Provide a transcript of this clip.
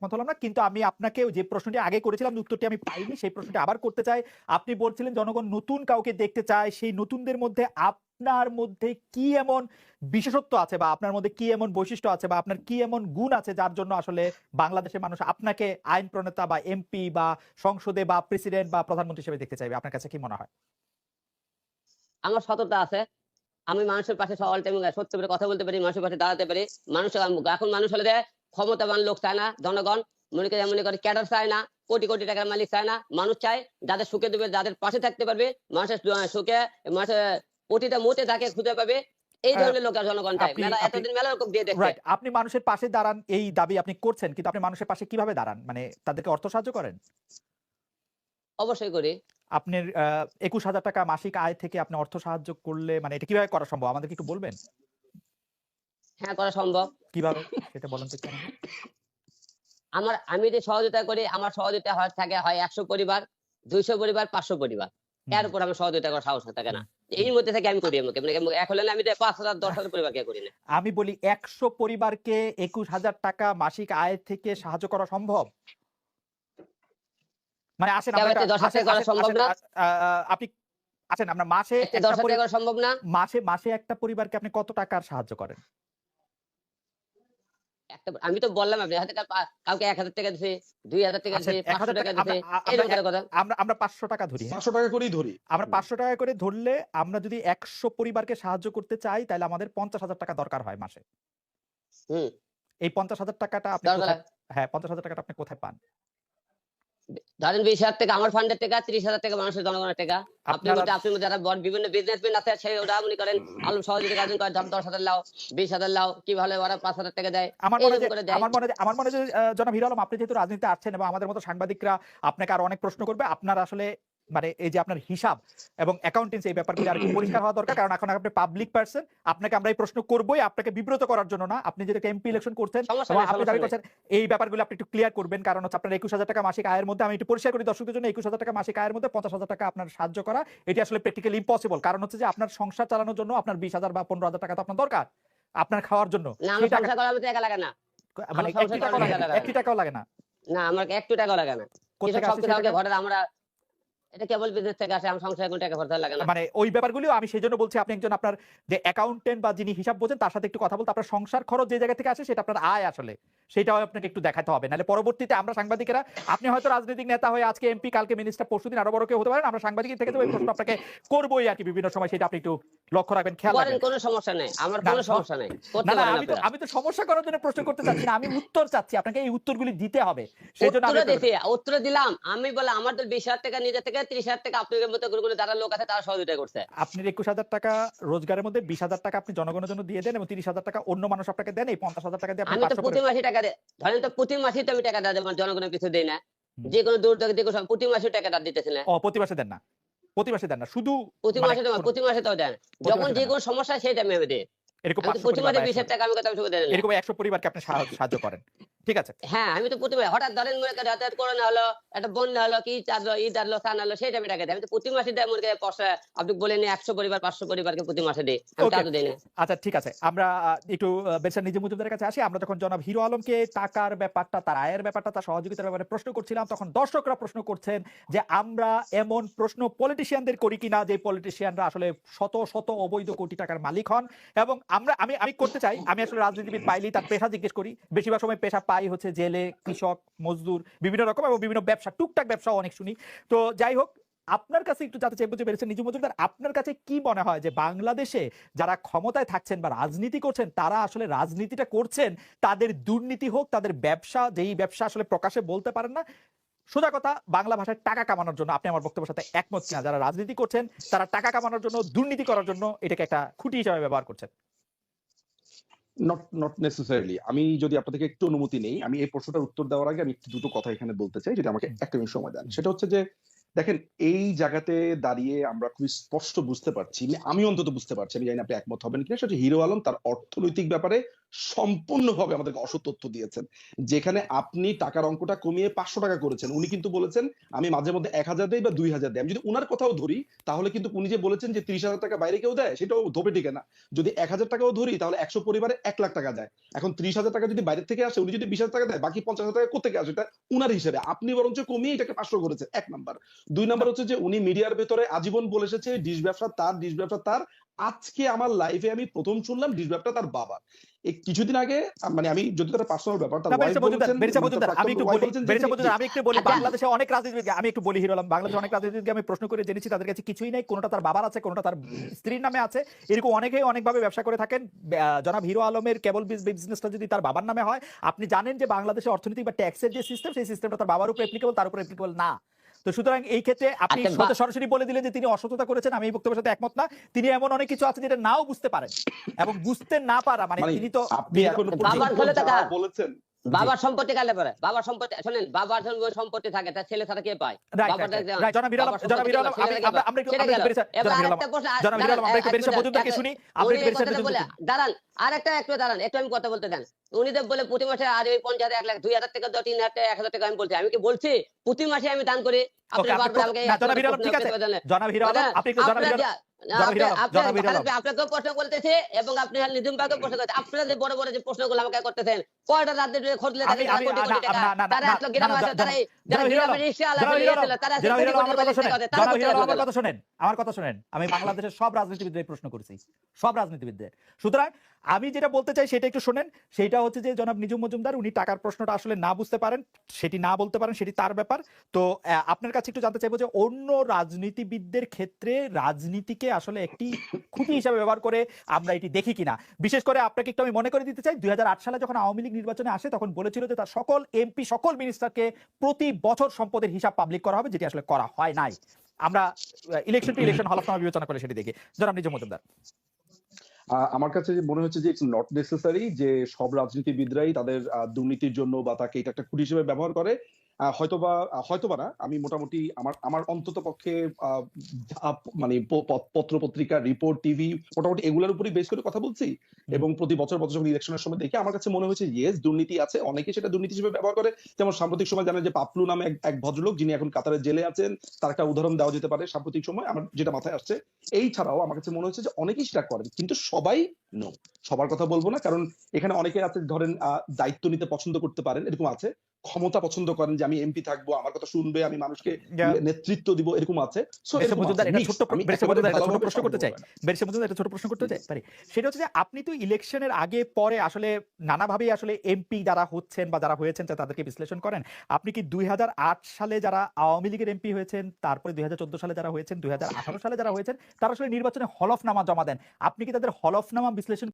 একমত হলাম না, কিন্তু আমি আপনাকে যে প্রশ্নটি আগে করেছিলাম উত্তরটি আমি পাইনি, সেই প্রশ্নটি আবার করতে চাই। আপনি বলছিলেন জনগণ নতুন কাউকে দেখতে চায়, সেই নতুনদের মধ্যে আপনার মধ্যে কি এমন বিশেষত্ব আছে বা আপনার মধ্যে কি এমন বৈশিষ্ট্য আছে বা আপনার কি এমন গুণ আছে যার জন্য আসলে বাংলাদেশের মানুষ আপনাকে আইন প্রণেতা বা এমপি বা সংসদে বা প্রেসিডেন্ট বা প্রধানমন্ত্রী হিসেবে দেখতে চাইবে? আপনার কাছে কি মনে হয়? আমার সততা আছে। আমি মানুষের পাশে অল সত্য করে কথা বলতে পারি, মানুষের পাশে দাঁড়াতে পারি। মানুষ এখন মানুষ হলে ক্ষমতাবান লোক চায় না জনগণ মনে করে মনে করে ক্যাডার চায় না কোটি কোটি টাকার মালিক চায় না মানুষ চায় যাদের সুখে দেবে যাদের পাশে থাকতে পারবে মানুষের সুখে মানুষের প্রতিটা মুহূর্তে তাকে খুঁজে পাবে। এই ধরনের লোকের জনগণ চায়। মেলা এতদিন মেলা রকম দিয়ে দেখছে। আপনি মানুষের পাশে দাঁড়ান এই দাবি আপনি করছেন কিন্তু আপনি মানুষের পাশে কীভাবে দাঁড়ান? মানে তাদেরকে অর্থ সাহায্য করেন? অবশ্যই করি। আপনার একুশ হাজার টাকা মাসিক আয় থেকে আপনি অর্থ সাহায্য করলে মানে এটা কীভাবে করা সম্ভব? আমাদেরকে একটু বলবেন? হ্যাঁ করা সম্ভব। কীভাবে? সেটা বলেন তো আমার আমি যে সহযোগিতা করি আমার সহযোগিতা হয় থাকে হয় একশো পরিবার দুইশো পরিবার পাঁচশো পরিবার। এর উপর আমার সহযোগিতা করার সাহস থাকে না। এই মধ্যে থেকে আমি করি আমাকে এক হলে আমি তো পাঁচ হাজার দশ হাজার পরিবারকে করি না। আমি বলি একশো পরিবারকে একুশ হাজার টাকা মাসিক আয় থেকে সাহায্য করা সম্ভব? মানে আসেন আসেন- আপনি আছেন আমরা মাসে সম্ভব না। মাসে মাসে একটা পরিবারকে আপনি কত টাকার সাহায্য করেন? একটা আমি তো বললাম আপনি হাতে কাউকে এক হাজার টাকা দিছে দুই হাজার টাকা আচ্ছা, দিছে পাঁচশো হাজার টাকা দিছে আমরা- এরকম আমরা- কথা। আমরা আমরা পাঁচশো টাকা ধরি হ্যাঁ? পাঁচশো টাকা করেই ধরি। আমরা পাঁচশো টাকা করে ধরলে আমরা যদি একশো পরিবারকে সাহায্য করতে চাই তাহলে আমাদের পঞ্চাশ হাজার টাকা দরকার হয় মাসে। হুম। এই পঞ্চাশ হাজার টাকাটা আপনি কোথায়- হ্যাঁ পঞ্চাশ হাজার টাকাটা আপনি কোথায় পান? ধরেন বিশ হাজার টাকা আমার ফান্ডের টাকা ত্রিশ হাজার টাকা মানুষের জনগণের টাকা আপনি আপনারা- মধ্যে আপনি মধ্যে যারা বড় বিভিন্ন বিজনেসম্যান আছে সেই ওরা মনে করেন আলম সহযোগিতা কাজ করে দশ হাজার লাও বিশ হাজার লাও কি ভালো ওরা পাঁচ হাজার টাকা দেয় আমার মনে যে- করে দেয়। আমার মনে হয় যে- আমার মনে জনাব হিরো আলম আপনি যেহেতু রাজনীতিতে আসছেন এবং আমাদের মতো সাংবাদিকরা আপনাকে আরও অনেক প্রশ্ন করবে আপনার আসলে মানে এই যে আপনার হিসাব এবং অ্যাকাউন্টেন্সি এই ব্যাপারগুলো আর পরিষ্কার হওয়া দরকার। কারণ এখন আপনি পাবলিক পার্সন আপনাকে আমরা এই প্রশ্ন করবোই আপনাকে বিব্রত করার জন্য না। আপনি যেটা এমপি ইলেকশন করছেন আপনি দাবি করছেন এই ব্যাপারগুলো আপনি একটু ক্লিয়ার করবেন। কারণ হচ্ছে আপনার একুশ হাজার টাকা মাসিক আয়ের মধ্যে আমি একটু পরিষ্কার করি দর্শকদের জন্য একুশ হাজার টাকা মাসিক আয়ের মধ্যে পঞ্চাশ হাজার টাকা আপনার সাহায্য করা এটি আসলে প্র্যাকটিক্যালি ইম্পসিবল কারণ হচ্ছে যে আপনার সংসার চালানোর জন্য আপনার বিশ হাজার বা পনেরো হাজার টাকা তো আপনার দরকার আপনার খাওয়ার জন্য। মানে একটি টাকাও লাগে না টাকা একটি টাকাও লাগে না। আমার একটু টাকা লাগে না। আমরা এটা কেবল মানে ওই আমি বলছি, আপনি একজন আপনার যে অ্যাকাউন্টেন্ট বা যিনি হিসাব বোঝেন, তার সাথে একটু কথা বলতে, আপনার সংসার খরচ যে জায়গা থেকে আসে, সেটা আপনার আয় আসলে। সেটাও আপনাকে একটু দেখাতে হবে। নাহলে পরবর্তীতে আমরা সাংবাদিকেরা আপনি হয়তো রাজনৈতিক নেতা হয়ে আজকে এমপি কালকে মিনিস্টার পরশুদিন আরও বড় কেউ হতে পারেন আমরা সাংবাদিক থেকে তো ওই প্রশ্ন আপনাকে করবোই আর কি। বিভিন্ন সময় সেটা আপনি একটু লক্ষ্য রাখবেন খেয়াল রাখবেন। কোনো সমস্যা নেই আমার কোনো সমস্যা নেই না আমি তো আমি তো সমস্যা করার জন্য প্রশ্ন করতে চাচ্ছি না আমি উত্তর চাচ্ছি আপনাকে এই উত্তরগুলি দিতে হবে। সেই জন্য আমি উত্তর দিলাম আমি বলে আমার তো বিশ হাজার টাকা নিজে থেকে ত্রিশ হাজার টাকা আপনাদের মতো করে যারা লোক আছে তারা সহযোগিতা করছে। আপনি একুশ হাজার টাকা রোজগারের মধ্যে বিশ হাজার টাকা আপনি জনগণের জন্য দিয়ে দেন এবং তিরিশ হাজার টাকা অন্য মানুষ আপনাকে দেন এই পঞ্চাশ হাজার টাকা দিয়ে আপনি আমি তো প্রতি মাসে টাকা দেয় ধরেন তো প্রতি মাসে তো আমি টাকা দেওয়া দেবো জনগণের কিছু দেই না। যে কোনো দূর থেকে যে কোনো প্রতি মাসে টাকাটা দিতেছে না। প্রতি মাসে দেন না। প্রতি মাসে দেন না। শুধু প্রতি মানে মাসে তো প্রতি মাসে তো দেন। যখন যে কোনো সমস্যা সেটা আমি দিই এরকম আমি তো 500 প্রতি মাসে বিশ টাকা আমি কথা দেন। এরকম একশো পরিবারকে আপনি সাহায্য করেন। ঠিক আছে? হ্যাঁ আমি তো প্রতি হঠাৎ ধরেন মনে করেন হঠাৎ করোনা হলো একটা বন্যা হলো কি চাঁদলো ঈদ আসলো সান হলো সেই টাইমে টাকা দেয়। আমি তো প্রতি মাসে দেয় মনে করেন আপনি বলেন একশো পরিবার পাঁচশো পরিবারকে প্রতি মাসে দিই। আমি দিই না। আচ্ছা ঠিক আছে। আমরা একটু বেচার নিজে মজুমদারের কাছে আসি। আমরা যখন জনাব হিরো আলমকে টাকার ব্যাপারটা তার আয়ের ব্যাপারটা তার সহযোগিতার ব্যাপারে প্রশ্ন করছিলাম তখন দর্শকরা প্রশ্ন করছেন যে আমরা এমন প্রশ্ন পলিটিশিয়ানদের করি কিনা যে পলিটিশিয়ানরা আসলে শত শত অবৈধ কোটি টাকার মালিক হন। এবং আমরা আমি আমি করতে চাই। আমি আসলে রাজনীতিবিদ পাইলেই তার পেশা জিজ্ঞেস করি। বেশিরভাগ সময় পেশা পাই হচ্ছে জেলে, কৃষক, মজদুর, বিভিন্ন রকম এবং বিভিন্ন ব্যবসা, টুকটাক ব্যবসাও অনেক শুনি। তো যাই হোক, আপনার কাছে একটু জানতে চাই বুঝতে পেরেছেন নিজু মজুমদার, আপনার কাছে কি মনে হয় যে বাংলাদেশে যারা ক্ষমতায় থাকছেন বা রাজনীতি করছেন, তারা আসলে রাজনীতিটা করছেন, তাদের দুর্নীতি হোক, তাদের ব্যবসা, যেই ব্যবসা আসলে প্রকাশে বলতে পারেন না, সোজা কথা, বাংলা ভাষায় টাকা কামানোর জন্য আপনি আমার বক্তব্যের সাথে একমত কিনা? যারা রাজনীতি করছেন, তারা টাকা কামানোর জন্য, দুর্নীতি করার জন্য এটাকে একটা খুঁটি হিসাবে ব্যবহার করছেন। নট নট নেসেসারিলি আমি যদি আপনাদেরকে একটু অনুমতি নেই আমি এই প্রশ্নটার উত্তর দেওয়ার আগে আমি একটু দুটো কথা এখানে বলতে চাই যদি আমাকে একটা মিনিট সময় দেন। সেটা হচ্ছে যে দেখেন এই জায়গাতে দাঁড়িয়ে আমরা খুবই স্পষ্ট বুঝতে পারছি আমি অন্তত বুঝতে পারছি আমি জানি না আপনি একমত হবেন কিনা সেটা হচ্ছে হিরো আলম তার অর্থনৈতিক ব্যাপারে সম্পূর্ণভাবে আমাদেরকে অসৎ তথ্য দিয়েছেন। যেখানে আপনি টাকার অঙ্কটা কমিয়ে পাঁচশো টাকা করেছেন। উনি কিন্তু বলেছেন, আমি মাঝে মধ্যে এক হাজার দেই বা দুই হাজার দেয় আমি যদি উনার কথাও ধরি, তাহলে কিন্তু উনি যে বলেছেন যে ত্রিশ হাজার টাকা বাইরে কেউ দেয়, সেটাও ধোপে টিকে না। যদি এক হাজার টাকাও ধরি, তাহলে একশো পরিবারে এক লাখ টাকা যায়। এখন ত্রিশ হাজার টাকা যদি বাইরে থেকে আসে, উনি যদি বিশ হাজার টাকা দেয়, বাকি পঞ্চাশ হাজার টাকা কোথেকে আসে? এটা উনার হিসেবে। আপনি বরঞ্চ কমিয়ে এটাকে পাঁচশো করেছেন, এক নাম্বার। দুই নাম্বার হচ্ছে যে উনি মিডিয়ার ভেতরে আজীবন বলে এসেছে, ডিশ ব্যবসা তার, ডিশ ব্যবসা তার। আজকে আমার লাইফে আমি প্রথম শুনলাম ডিশ ব্যবসা তার বাবা। এই কিছুদিন আগে মানে আমি যদি তার পার্সোনাল ব্যাপার তার আমি একটু বলি, বেরিসা তিনি- আমি একটু বলি, আচ্ছা। বাংলাদেশে অনেক রাজনীতিবিদকে আমি একটু বলি হিরো আলম, বাংলাদেশে অনেক রাজনীতিবিদকে আমি প্রশ্ন করে জেনেছি তাদের কাছে কিছুই নেই কোনোটা তার বাবার আছে কোনোটা তার স্ত্রীর নামে আছে। এরকম অনেকেই অনেকভাবে ব্যবসা করে থাকেন। জনাব হিরো আলমের কেবল বিজনেসটা যদি তার বাবার নামে হয় আপনি জানেন যে বাংলাদেশের অর্থনীতি বা ট্যাক্সের যে সিস্টেম সেই সিস্টেমটা তার বাবার উপর অ্যাপ্লিকেবল তার উপর অ্যাপ্লিকেবল না। তো সুতরাং এই ক্ষেত্রে আপনি আচ্ছা, সরাসরি- বলে দিলেন যে তিনি অসততা করেছেন আমি এই বক্তব্যের সাথে একমত না। তিনি এমন অনেক কিছু আছে যেটা নাও বুঝতে পারেন এবং বুঝতে না পারা মানে মানে তিনি তো বলেছেন বাবার সম্পত্তি কালে পরে। বাবার সম্পত্তি শোনেন বাবার সম্পত্তি থাকে তার ছেলে ছাড়া কে পায়? দাঁড়ান, আর একটা একটু দাঁড়ান। একটু আমি কথা বলতে দেন। উনি তো বলে প্রতি মাসে আর ওই পঞ্চায়েত এক লাখ দুই হাজার টাকা তিন হাজার টাকা এক হাজার টাকা আমি বলছি। আমি কি বলছি? প্রতি মাসে আমি দান করি? আপনি আপনি প্রশ্ন করতে আপনারা- যে বড় বড় যে প্রশ্নগুলো আমাকে করতেছেন কয়টা আমার কথা আমার শোনেন আমি বাংলাদেশের সব রাজনীতিবিদদের প্রশ্ন করেছি সব রাজনীতিবিদদের। সুতরাং আমি যেটা বলতে চাই সেটা একটু শোনেন, সেটা হচ্ছে যে জনাব নিজুম মজুমদার, উনি টাকার প্রশ্নটা আসলে না বুঝতে পারেন, সেটি না বলতে পারেন, সেটি তার ব্যাপার। তো আপনার কাছে একটু জানতে চাইব যে অন্য রাজনীতিবিদদের ক্ষেত্রে রাজনীতিকে আসলে একটি খুঁটি হিসাবে ব্যবহার করে আমরা এটি দেখি কিনা। বিশেষ করে আপনাকে একটু আমি মনে করে দিতে চাই, দুই হাজার আট সালে যখন আওয়ামী লীগ নির্বাচনে আসে, তখন বলেছিল যে তার সকল এমপি, সকল মিনিস্টারকে প্রতি বছর সম্পদের হিসাব পাবলিক করা হবে, যেটি আসলে করা হয় নাই। আমরা ইলেকশন টু ইলেকশন হলফনামা বিবেচনা করে সেটি দেখি। জনাব নিজম মজুমদার। আমার কাছে মনে হচ্ছে যে ইটস নট নেসেসারি যে সব রাজনীতিবিদরাই তাদের দুর্নীতির জন্য বা তাকে এটা একটা খুঁটি হিসেবে ব্যবহার করে। হয়তোবা হয়তোবা না, আমি মোটামুটি আমার আমার অন্তত পক্ষে মানে পত্র পত্রিকা রিপোর্ট টিভি মোটামুটি এগুলোর উপরই বেশ করে কথা বলছি। এবং প্রতি বছর বছর যখন ইলেকশনের সময় দেখি আমার কাছে মনে হয়েছে ইয়েস দুর্নীতি আছে। অনেকে সেটা দুর্নীতি হিসেবে ব্যবহার করে। যেমন সাম্প্রতিক সময় জানেন যে পাপলু নামে এক- ভদ্রলোক যিনি এখন কাতারের জেলে আছেন তার একটা উদাহরণ দেওয়া যেতে পারে সাম্প্রতিক সময় আমার যেটা মাথায় আসছে। এই ছাড়াও আমার কাছে মনে হচ্ছে যে অনেকেই সেটা করেন কিন্তু সবাই নো সবার কথা বলব না কারণ এখানে অনেকে আছে ধরেন দায়িত্ব নিতে পছন্দ করতে পারেন এরকম আছে। ক্ষমতা পছন্দ করেন যে আমি এমপি থাকব আমার কথা শুনবে আমি মানুষকে নেতৃত্ব দিব এরকম আছে। এটা ছোট প্রশ্ন করতে চাই। বেরিসা মজুমদার ছোট প্রশ্ন করতে চাই? পারি। সেটা হচ্ছে যে আপনি তো ইলেকশনের আগে, পরে আসলে নানাভাবেই আসলে এমপি যারা হচ্ছেন বা যারা হয়েছেন তাদেরকে বিশ্লেষণ করেন। আপনি কি দুই হাজার আট সালে যারা আওয়ামী লীগের এমপি হয়েছেন, তারপরে দুই হাজার চোদ্দ সালে যারা হয়েছেন, দুই হাজার আঠারো সালে যারা হয়েছেন, তারা আসলে নির্বাচনে হলফনামা জমা দেন। আপনি কি তাদের হলফনামা বিশ্লেষণ